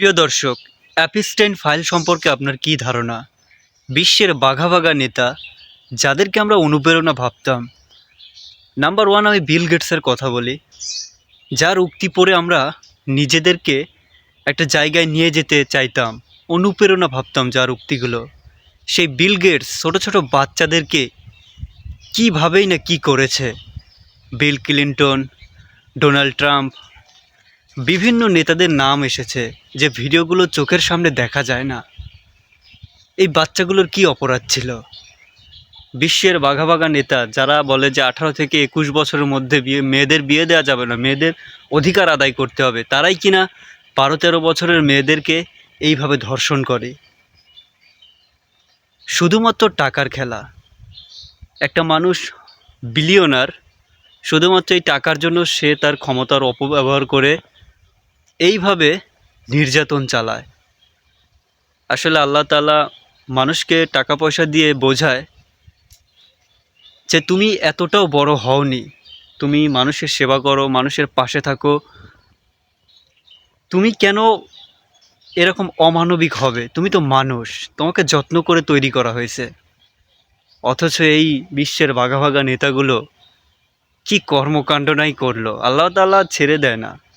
প্রিয় দর্শক অ্যাপিস্টেন ফাইল সম্পর্কে আপনার কি ধারণা? বিশ্বের বাঘা বাঘা নেতা, যাদেরকে আমরা অনুপ্রেরণা ভাবতাম। নাম্বার ওয়ান আমি বিল গেটসের কথা বলি। যার উক্তি পড়ে আমরা নিজেদেরকে একটা জায়গায় নিয়ে যেতে চাইতাম, অনুপ্রেরণা ভাবতাম যার উক্তিগুলো। সেই বিল গেটস ছোট ছোট বাচ্চাদেরকে কীভাবেই না কি করেছে? বিল ক্লিন্টন, ডোনাল্ড ট্রাম্প বিভিন্ন নেতাদের নাম এসেছে যে ভিডিওগুলো চোখের সামনে দেখা যায় না। এই বাচ্চাগুলোর কি অপরাধ ছিল? বিশ্বের বাঘা বাঘা নেতা যারা বলে যে আঠারো থেকে একুশ বছরের মধ্যে বিয়ে মেয়েদের বিয়ে দেওয়া যাবে না, মেয়েদের অধিকার আদায় করতে হবে, তারাই কিনা বারো তেরো বছরের মেয়েদেরকে এইভাবে ধর্ষণ করে? শুধুমাত্র টাকার খেলা। একটা মানুষ বিলিয়নার শুধুমাত্র এই টাকার জন্য সে তার ক্ষমতার অপব্যবহার করে এইভাবে নির্যাতন চালায়। আসলে আল্লাহ তালা মানুষকে টাকা পয়সা দিয়ে বোঝায় যে তুমি এতটাও বড় হওনি। তুমি মানুষের সেবা করো, মানুষের পাশে থাকো। তুমি কেন এরকম অমানবিক হবে? তুমি তো মানুষ, তোমাকে যত্ন করে তৈরি করা হয়েছে। অথচ এই বিশ্বের বাঘা বাঘা নেতাগুলো কি কর্মকাণ্ড নাই করল? আল্লাহ তাআলা ছেড়ে দেয় না।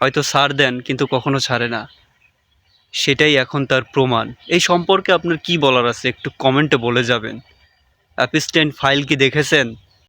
হয়তো ছাড় দেন, কিন্তু কখনো ছাড়ে না। সেটাই এখন তার প্রমাণ। এই সম্পর্কে আপনার কি বলার আছে? একটু কমেন্টে বলে যাবেন। অ্যাপিস্ট্যান্ট ফাইল কি দেখেছেন?